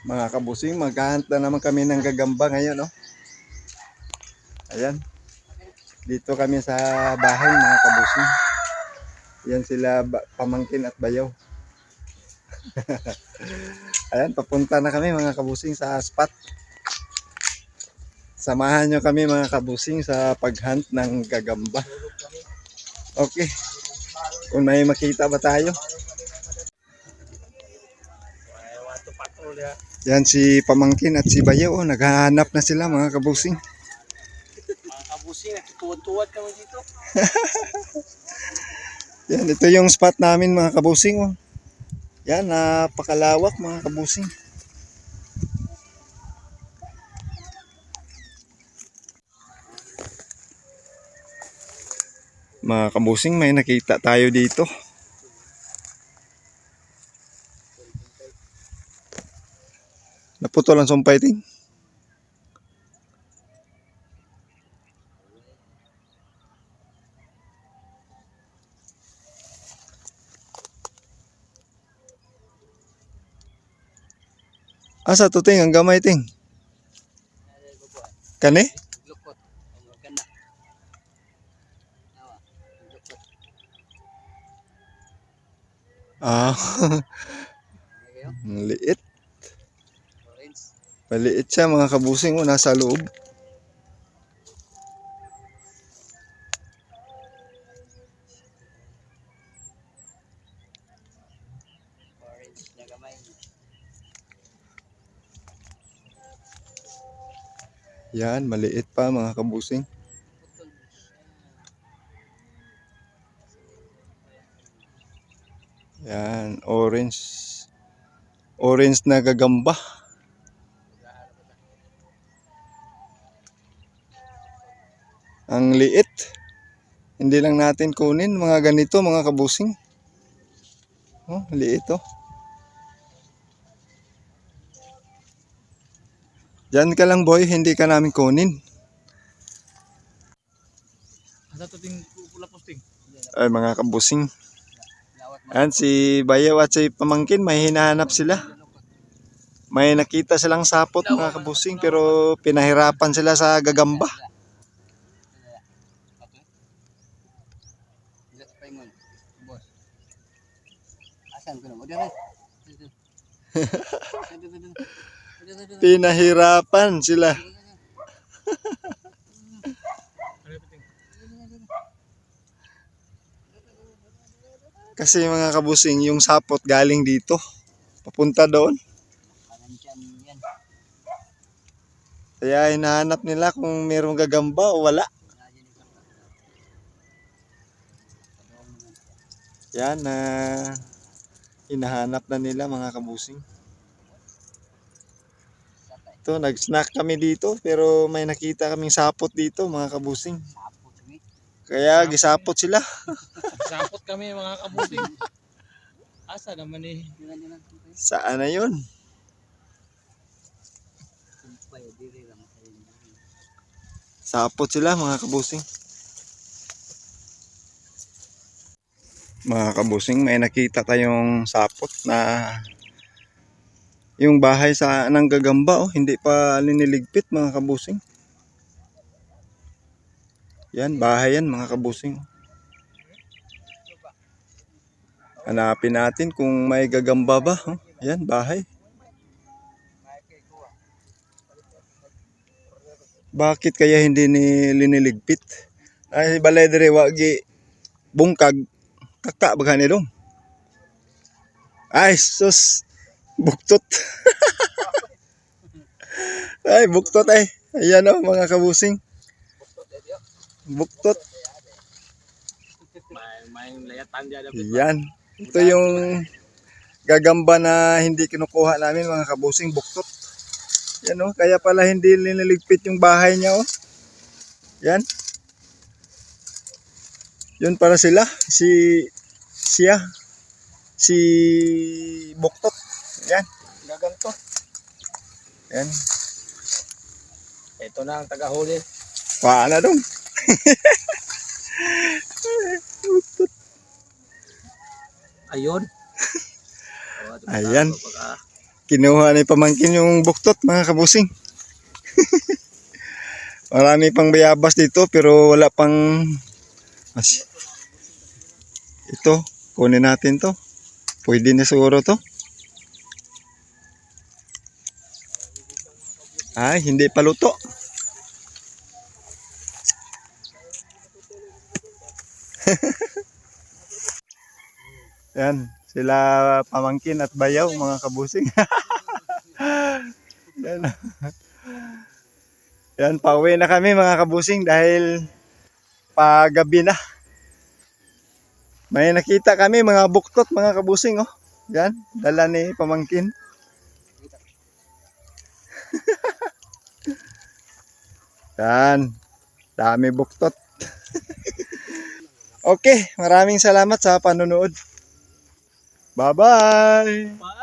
Mga kabusing, maghahunt na naman kami ng gagamba ngayon, no? Ayan. Dito kami sa bahay, mga kabusing. Yan sila pamangkin at bayaw. Ayan, papunta na kami mga kabusing sa spot. Samahan nyo kami mga kabusing sa paghunt ng gagamba. Okay. Kung may makita ba tayo? Yan si Pamangkin at si Bayaw. Oh, naghahanap na sila mga kabusing. Mga kabusing, nagtutuwad-tuwad kami dito. Yan, ito yung spot namin mga kabusing. Oh. Yan, napakalawak mga kabusing. Mga kabusing, may nakita tayo dito. Naputol ang sumpay ting. Asa to ting ang gamay ting? Kani? Ah, liit. Maliit siya mga kabusing o nasa loob. Yan, maliit pa mga kabusing. Yan, orange. Orange na gagamba. Ang liit. Hindi lang natin kunin mga ganito mga kabusing. Oh, liit oh. Diyan ka lang boy, hindi ka namin kunin. Asa to ting pula posting? Ay mga kabusing. Lawat mo. Yan si Bayaw at si Pamangkin, may hinahanap sila. May nakita silang sapot mga kabusing pero pinahirapan sila sa gagamba. Sa paingon. Boss. Asan ko na mo? Dira. Pinahirapan sila. Kasi mga kabusing, yung sapot galing dito. Papunta doon. Kaya hinahanap nila kung mayroong gagamba o wala. Nadyan ito. Padong naman. Yan na hinahanap na nila mga kabusing. Ito, nag-snack kami dito pero may nakita kaming sapot dito mga kabusing. Kaya gisapot sila. Sapot kami mga kabusing. Asa naman eh. Saan na yun? Sapot sila mga kabusing. Mga kabusing, may nakita tayong sapot na yung bahay sa ng gagamba oh, hindi pa liniligpit mga kabusing. Yan, bahay yan mga kabusing. Hanapin natin kung may gagamba ba. Oh. Yan, bahay. Bakit kaya hindi ni liniligpit? Ay, balay dire wagi bungkag kakta baga ni dong. Ay, sus. Buktot. ay, buktot ay. Ayan o, mga kabusing. Buktot. Yan. Ito yung gagamba na hindi kinukuha namin mga kabusing buktot. Yan o, kaya pala hindi liniligpit yung bahay niya o. Yan. Yun para sila, si siya, si buktot. Yan, gaganto. Yan, Ito na ang tagahuli. paana dong. Ayun. Ayan. Kinuha ni pamangkin yung buktot mga kabusing. Marami pang bayabas dito pero wala pang mas ito kunin natin to. Pwede na siguro to. Ay, hindi pa luto. Yan, sila pamangkin at bayaw mga kabusing. Yan. Yan, pauwi na kami mga kabusing dahil pagabi na. May nakita kami mga buktot mga kabusing oh. Yan, dala ni pamangkin. Yan, dami buktot. okay, maraming salamat sa panonood. Bye-bye! Bye!